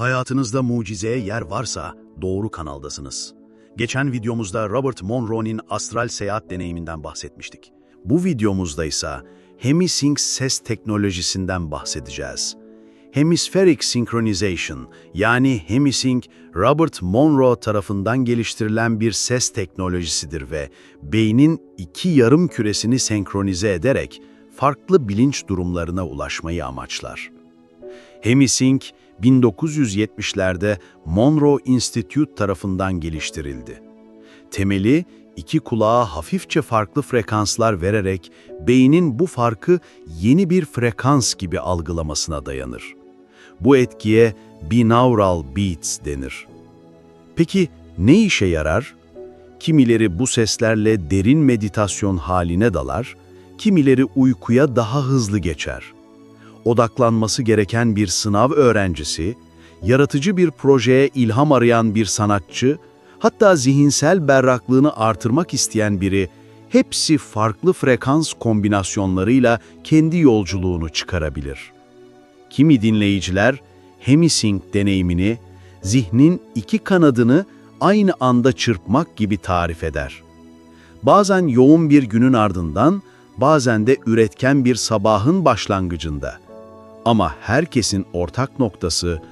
Hayatınızda mucizeye yer varsa doğru kanaldasınız. Geçen videomuzda Robert Monroe'nin astral seyahat deneyiminden bahsetmiştik. Bu videomuzda ise Hemisync ses teknolojisinden bahsedeceğiz. Hemispheric Synchronization yani Hemisync, Robert Monroe tarafından geliştirilen bir ses teknolojisidir ve beynin iki yarım küresini senkronize ederek farklı bilinç durumlarına ulaşmayı amaçlar. Hemisync 1970'lerde Monroe Institute tarafından geliştirildi. Temeli iki kulağa hafifçe farklı frekanslar vererek beynin bu farkı yeni bir frekans gibi algılamasına dayanır. Bu etkiye binaural beats denir. Peki ne işe yarar? Kimileri bu seslerle derin meditasyon haline dalar, kimileri uykuya daha hızlı geçer odaklanması gereken bir sınav öğrencisi, yaratıcı bir projeye ilham arayan bir sanatçı, hatta zihinsel berraklığını artırmak isteyen biri, hepsi farklı frekans kombinasyonlarıyla kendi yolculuğunu çıkarabilir. Kimi dinleyiciler, Hemisync deneyimini, zihnin iki kanadını aynı anda çırpmak gibi tarif eder. Bazen yoğun bir günün ardından, bazen de üretken bir sabahın başlangıcında. Ama herkesin ortak noktası